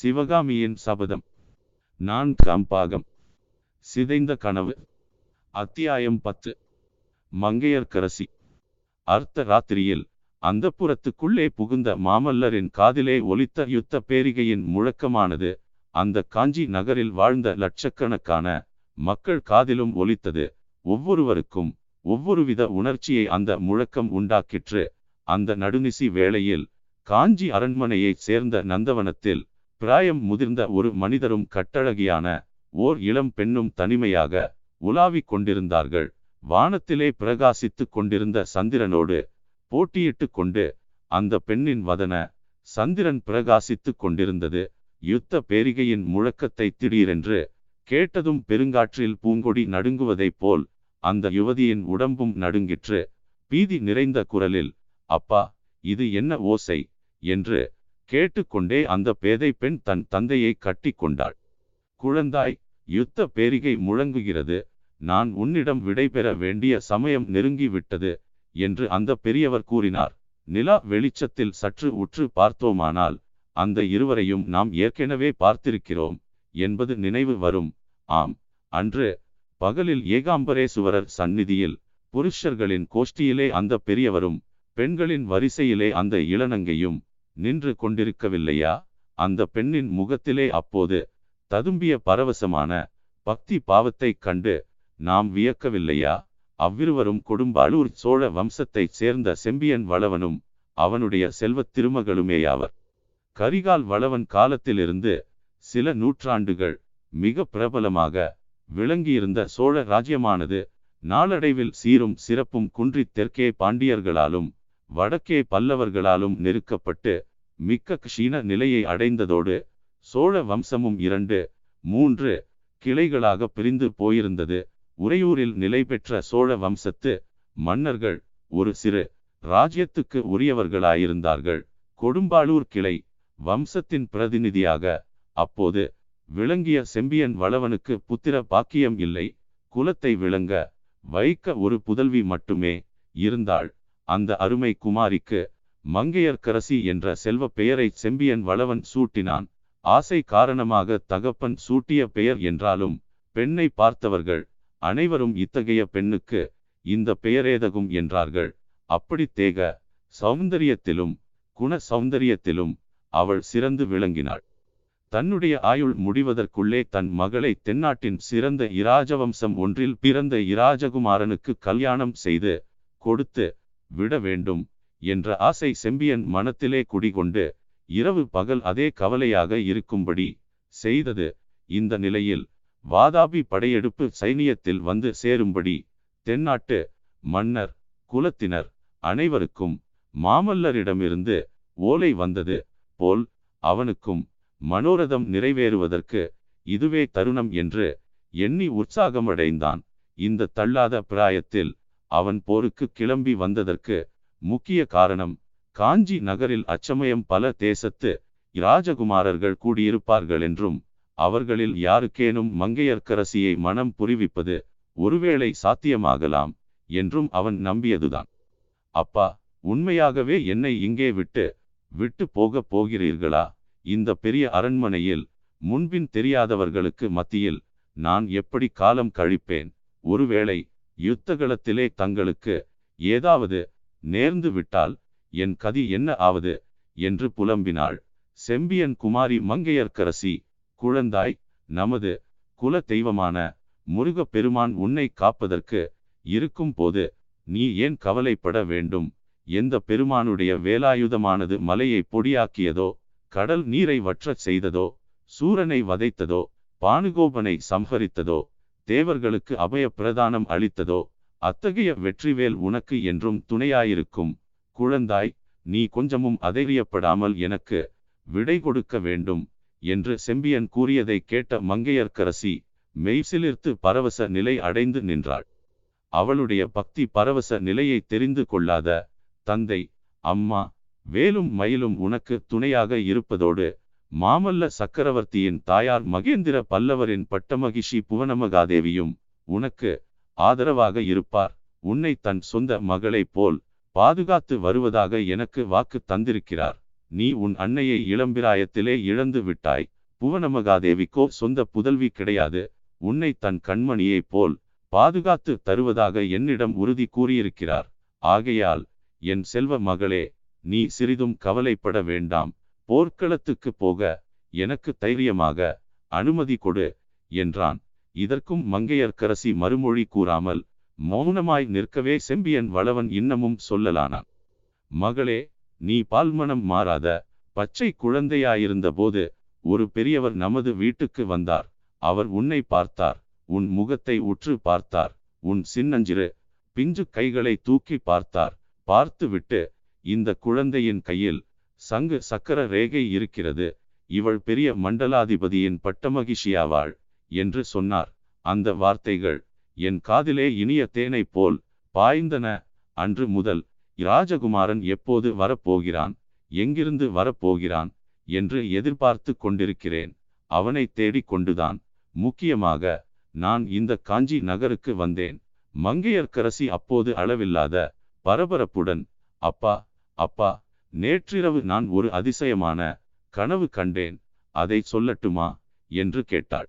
சிவகாமியின் சபதம். நான் கம்பாகம். சிதைந்த கனவு. அத்தியாயம் பத்து. மங்கையர்க்கரசி. அர்த்த ராத்திரியில் அந்த புறத்துக்குள்ளே புகுந்த மாமல்லரின் காதிலே ஒலித்த யுத்த பேரிகையின் முழக்கமானது அந்த காஞ்சி நகரில் வாழ்ந்த லட்சக்கணக்கான மக்கள் காதிலும் ஒலித்தது. ஒவ்வொருவருக்கும் ஒவ்வொருவித உணர்ச்சியை அந்த முழக்கம் உண்டாக்கிற்று. அந்த நடுநிசி வேளையில் காஞ்சி அரண்மனையைச் சேர்ந்த நந்தவனத்தில் பிராயம் முதிர்ந்த ஒரு மனிதரும் கட்டழகியான ஓர் இளம் பெண்ணும் தனிமையாக உலாவிக் கொண்டிருந்தார்கள். வானத்திலே பிரகாசித்துக் கொண்டிருந்த சந்திரனோடு போட்டியிட்டு கொண்டு அந்த பெண்ணின் வதன சந்திரன் பிரகாசித்துக் கொண்டிருந்தது. யுத்த பேரிகையின் முழக்கத்தை திடீரென்று கேட்டதும் பெருங்காற்றில் பூங்கொடி நடுங்குவதைப் போல் அந்த யுவதியின் உடம்பும் நடுங்கிற்று. பீதி நிறைந்த குரலில் அப்பா இது என்ன ஓசை? என்று கேட்டுக்கொண்டே அந்த பேதை பெண் தன் தந்தையை கட்டி கொண்டாள் குழந்தாய் யுத்த பேரிகை முழங்குகிறது. நான் உன்னிடம் விடைபெற வேண்டிய சமயம் நெருங்கிவிட்டது என்று அந்த பெரியவர் கூறினார். நிலா வெளிச்சத்தில் சற்று உற்று பார்த்தோமானால் அந்த இருவரையும் நாம் ஏற்கனவே பார்த்திருக்கிறோம் என்பது நினைவு வரும். ஆம் அன்று பகலில் ஏகாம்பரேசுவரர் சந்நிதியில் புருஷர்களின் கோஷ்டியிலே அந்த பெரியவரும் பெண்களின் வரிசையிலே அந்த இளநங்கையும் நின்று கொண்டிருக்கவில்லையா? அந்த பெண்ணின் முகத்திலே அப்போது ததும்பிய பரவசமான பக்தி பாவத்தைக் கண்டு நாம் வியக்கவில்லையா? அவ்விருவரும் கொடும்பாளூர் சோழ வம்சத்தைச் சேர்ந்த செம்பியன் வளவனும் அவனுடைய செல்வத் திருமகளுமேயாவர். கரிகால் வளவன் காலத்திலிருந்து சில நூற்றாண்டுகள் மிக பிரபலமாக விளங்கியிருந்த சோழ ராஜ்யமானது நாளடைவில் சீரும் சிறப்பும் குன்றி தெற்கே பாண்டியர்களாலும் வடக்கே பல்லவர்களாலும் நெருக்கப்பட்டு மிக்க க்ஷீண நிலையை அடைந்ததோடு சோழ வம்சமும் இரண்டு மூன்று கிளைகளாக பிரிந்து போயிருந்தது. உறையூரில் நிலை பெற்ற சோழ வம்சத்து மன்னர்கள் ஒரு சிறு ராஜ்யத்துக்கு உரியவர்களாயிருந்தார்கள். கொடும்பாளூர் கிளை வம்சத்தின் பிரதிநிதியாக அப்போது விளங்கிய செம்பியன் வளவனுக்கு புத்திர பாக்கியம் இல்லை. குலத்தை விளங்க வைக்க ஒரு புதல்வி மட்டுமே இருந்தாள். அந்த அருமை குமாரிக்கு மங்கையர்க்கரசி என்ற செல்வ பெயரை செம்பியன் வளவன் சூட்டினான். ஆசை காரணமாக தகப்பன் சூட்டிய பெயர் என்றாலும் பெண்ணை பார்த்தவர்கள் அனைவரும் இத்தகைய பெண்ணுக்கு இந்த பெயரேதகும் என்றார்கள். அப்படி தேக சௌந்தரியத்திலும் குண சௌந்தரியத்திலும் அவள் சிறந்து விளங்கினாள். தன்னுடைய ஆயுள் முடிவதற்குள்ளே தன் மகளை தென்னாட்டின் சிறந்த இராஜவம்சம் ஒன்றில் பிறந்த இராஜகுமாரனுக்கு கல்யாணம் செய்து கொடுத்து விட வேண்டும். என்ற ஆசை செம்பியன் மனத்திலே குடிகொண்டு இரவு பகல் அதே கவலையாக இருக்கும்படி செய்தது. இந்த நிலையில் வாதாபி படையெடுப்பு சைனியத்தில் வந்து சேரும்படி தென்னாட்டு மன்னர் குலத்தினர் அனைவருக்கும் மாமல்லரிடமிருந்து ஓலை வந்தது போல் அவனுக்கும் மனோரதம் நிறைவேறுவதற்கு இதுவே தருணம் என்று எண்ணி உற்சாகமடைந்தான். இந்த தள்ளாத பிராயத்தில் அவன் போருக்கு கிளம்பி வந்ததற்கு முக்கிய காரணம் காஞ்சி நகரில் அச்சமயம் பல தேசத்து இராஜகுமாரர்கள் கூடியிருப்பார்கள் என்றும் அவர்களில் யாருக்கேனும் மங்கையர்க்கரசியை மனம் புரிவிப்பது ஒருவேளை சாத்தியமாகலாம் என்றும் அவன் நம்பியதுதான். அப்பா உண்மையாகவே என்னை இங்கே விட்டு விட்டு போகப் போகிறீர்களா? இந்த பெரிய அரண்மனையில் முன்பின் தெரியாதவர்களுக்கு மத்தியில் நான் எப்படி காலம் கழிப்பேன்? ஒருவேளை யுத்தகலத்திலே தங்களுக்கு ஏதாவது நேர்ந்து விட்டால் என் கதி என்ன ஆவது? என்று புலம்பினாள். செம்பியன் குமாரி மங்கையர்க்கரசி குழந்தாய் நமது குல தெய்வமான முருகப் பெருமான் உன்னை காப்பதற்கு இருக்கும் போது நீ ஏன் கவலைப்பட வேண்டும்? எந்த பெருமானுடைய வேலாயுதமானது மலையை பொடியாக்கியதோ கடல் நீரை வற்றச் செய்ததோ சூரனை வதைத்ததோ பானுகோபனை சம்ஹரித்ததோ தேவர்களுக்கு அபய பிரதானம் அளித்ததோ அத்தகைய வெற்றிவேல் உனக்கு என்றும் துணையாயிருக்கும். குழந்தாய் நீ கொஞ்சமும் அதைரியப்படாமல் எனக்கு விடை கொடுக்க வேண்டும் என்று செம்பியன் கூறியதை கேட்ட மங்கையர்க்கரசி மெய்சிலிர்த்து பரவச நிலை அடைந்து நின்றாள். அவளுடைய பக்தி பரவச நிலையை தெரிந்து கொள்ளாத தந்தை அம்மா வேலும் மயிலும் உனக்கு துணையாக இருப்பதோடு மாமல்ல சக்கரவர்த்தியின் தாயார் மகேந்திர பல்லவரின் பட்டமகிஷி புவனமகாதேவியும் உனக்கு ஆதரவாக இருப்பார். உன்னை தன் சொந்த மகளைப் போல் பாதுகாத்து வருவதாக எனக்கு வாக்கு தந்திருக்கிறார். நீ உன் அன்னையை இளம்பிராயத்திலே இழந்து விட்டாய். புவனமகாதேவிக்கோ சொந்த புதல்வி கிடையாது. உன்னை தன் கண்மணியைப் போல் பாதுகாத்து தருவதாக என்னிடம் உறுதி கூறியிருக்கிறார். ஆகையால் என் செல்வ மகளே நீ சிறிதும் கவலைப்பட வேண்டாம். போர்க்களத்துக்கு போக எனக்கு தைரியமாக அனுமதி கொடு என்றான். இதற்கும் மங்கையர்க்கரசி மறுமொழி கூறாமல் மௌனமாய் நிற்கவே செம்பியன் வளவன் இன்னமும் சொல்லலானான். மகளே நீ பால்மனம் மாறாத. பச்சை குழந்தையாயிருந்தபோது ஒரு பெரியவர் நமது வீட்டுக்கு வந்தார். அவர் உன்னை பார்த்தார். உன் முகத்தை உற்று பார்த்தார். உன் சின்னஞ்சிறு பிஞ்சு கைகளை தூக்கி பார்த்தார். பார்த்துவிட்டு இந்த குழந்தையின் கையில் சங்கு சக்கர ரேகை இருக்கிறது. இவள் பெரிய மண்டலாதிபதியின் பட்டமகிஷியாவாள். என்று சொன்னார். அந்த வார்த்தைகள் என் காதிலே இனிய தேனை போல் பாய்ந்தன. அன்று முதல் ராஜகுமாரன் எப்போது வரப்போகிறான்? எங்கிருந்து வரப்போகிறான்? என்று எதிர்பார்த்து கொண்டிருக்கிறேன். அவனை தேடிக் கொண்டுதான். முக்கியமாக நான் இந்த காஞ்சி நகருக்கு வந்தேன். மங்கையர்க்கரசி அப்போது அளவில்லாத பரபரப்புடன் அப்பா அப்பா நேற்றிரவு நான் ஒரு அதிசயமான கனவு கண்டேன். அதை சொல்லட்டுமா? என்று கேட்டாள்.